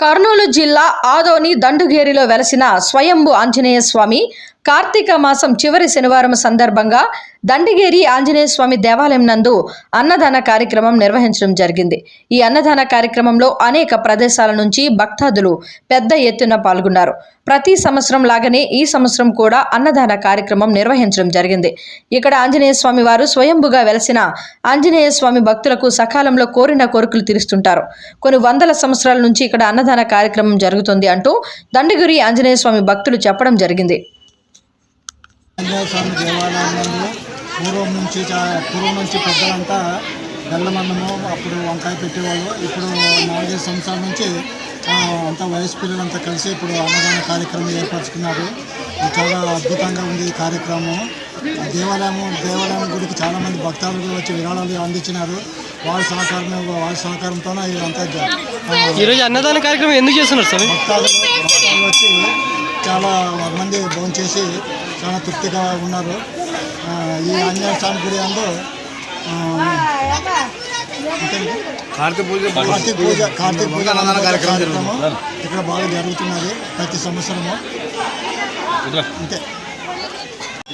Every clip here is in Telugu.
కర్నూలు జిల్లా ఆదోని దండుగేరిలో వెలసిన స్వయంభు ఆంజనేయ స్వామి కార్తీక మాసం చివరి శనివారం సందర్భంగా దండిగేరి ఆంజనేయ స్వామి దేవాలయం నందు అన్నదాన కార్యక్రమం నిర్వహించడం జరిగింది. ఈ అన్నదాన కార్యక్రమంలో అనేక ప్రదేశాల నుంచి భక్తాదులు పెద్ద ఎత్తున పాల్గొన్నారు. ప్రతి సంవత్సరం లాగానే ఈ సంవత్సరం కూడా అన్నదాన కార్యక్రమం నిర్వహించడం జరిగింది. ఇక్కడ ఆంజనేయ స్వామి వారు స్వయంభుగా వెలసిన ఆంజనేయ స్వామి భక్తులకు సకాలంలో కోరిన కోరికలు తీరుస్తుంటారు. కొన్ని వందల సంవత్సరాల నుంచి ఇక్కడ అన్నదాన కార్యక్రమం జరుగుతుంది అంటూ దండగిరి ఆంజనేయ స్వామి భక్తులు చెప్పడం జరిగింది. స్వామి దేవాలయంలో పూర్వం నుంచి పూర్వం నుంచి పెద్దలంతా బెల్లమన్నము అప్పుడు వంకాయ పెట్టేవాళ్ళు ఇప్పుడు నాలుగైదు సంవత్సరాల నుంచి అంతా వయసు పిల్లలంతా కలిసి ఇప్పుడు అన్నదాన కార్యక్రమం ఏర్పరచుకున్నారు. చాలా అద్భుతంగా ఉంది ఈ కార్యక్రమం. దేవాలయం దేవాలయం గుడికి చాలామంది భక్తాదులు వచ్చి విరాళాలు అందించినారు. వాళ్ళ సహకారం వాళ్ళ సహకారంతోనే ఆ, ఈరోజు అన్నదాన కార్యక్రమం ఎందుకు చేస్తున్నారు భక్తాదులు భక్తాదులు వచ్చి చాలా మంది భోజనం చేసి చాలా తృప్తిగా ఉన్నారు. ఆ, ఈ ఆంజనేయ స్వామి గుడి అందు ఆ, ఇంకేంటి? కార్తీక పూజ కార్తీక పూజ కార్యక్రమం ఇక్కడ బాగా జరుగుతున్నది ప్రతి సంవత్సరము. అంతే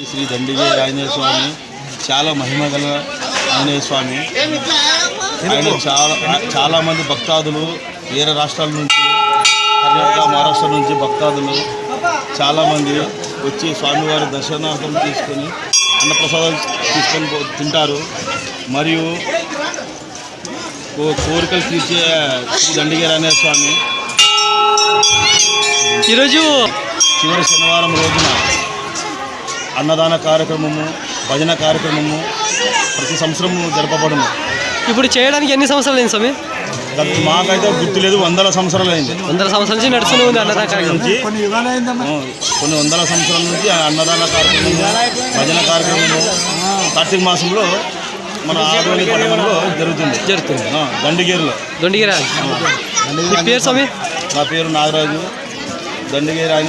శ్రీ దండిగే ఆంజనేయ స్వామి చాలా మహిమ గల ఆంజనేయ స్వామి. ఆయన చాలా చాలా మంది భక్తాదులు వేరే రాష్ట్రాల నుంచి కర్ణాటక మహారాష్ట్ర నుంచి భక్తాదులు. చాలామంది వచ్చి స్వామివారి దర్శనార్థం తీసుకొని అన్నప్రసాదాలు తీసుకొని తింటారు. మరియు కోరికలు తీర్చే శ్రీ దండిగే ఆంజనేయ స్వామి. ఈరోజు చివరి శనివారం రోజున అన్నదాన కార్యక్రమము భజన కార్యక్రమము ప్రతి సంవత్సరము జరపబడును. ఇప్పుడు చేయడానికి ఎన్ని సంవత్సరాలు స్వామి? మాకైతే గుర్తు లేదు వందల సంవత్సరాలు అయింది. వందల సంవత్సరాల నుంచి నడుస్తూనే ఉంది అన్నదాన కార్యక్రమం. నుంచి కొన్ని వందల సంవత్సరాల నుంచి అన్నదాన కార్యక్రమము భజన కార్యక్రమము కార్తీక మాసంలో మన ఆదోని పట్టణంలో జరుగుతుంది. జరుగుతుంది. దండిగేరులో. దొండిగిరా. మీ పేరు స్వామి? నా పేరు నాగరాజు. దండిగేరి ఆయన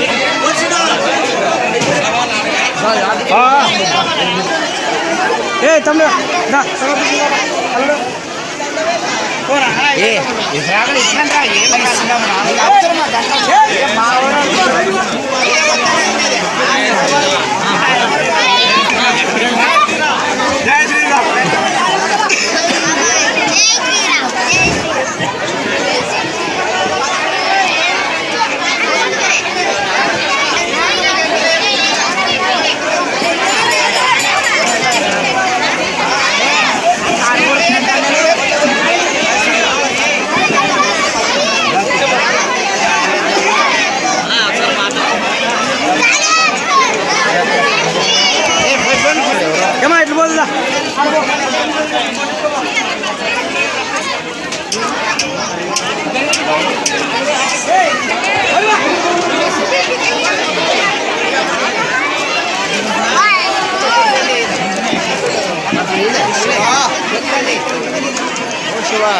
ஏய் தம்பி டா போறா ஏய் இதாக இருக்கறடா ஏய் மாவரா বাবা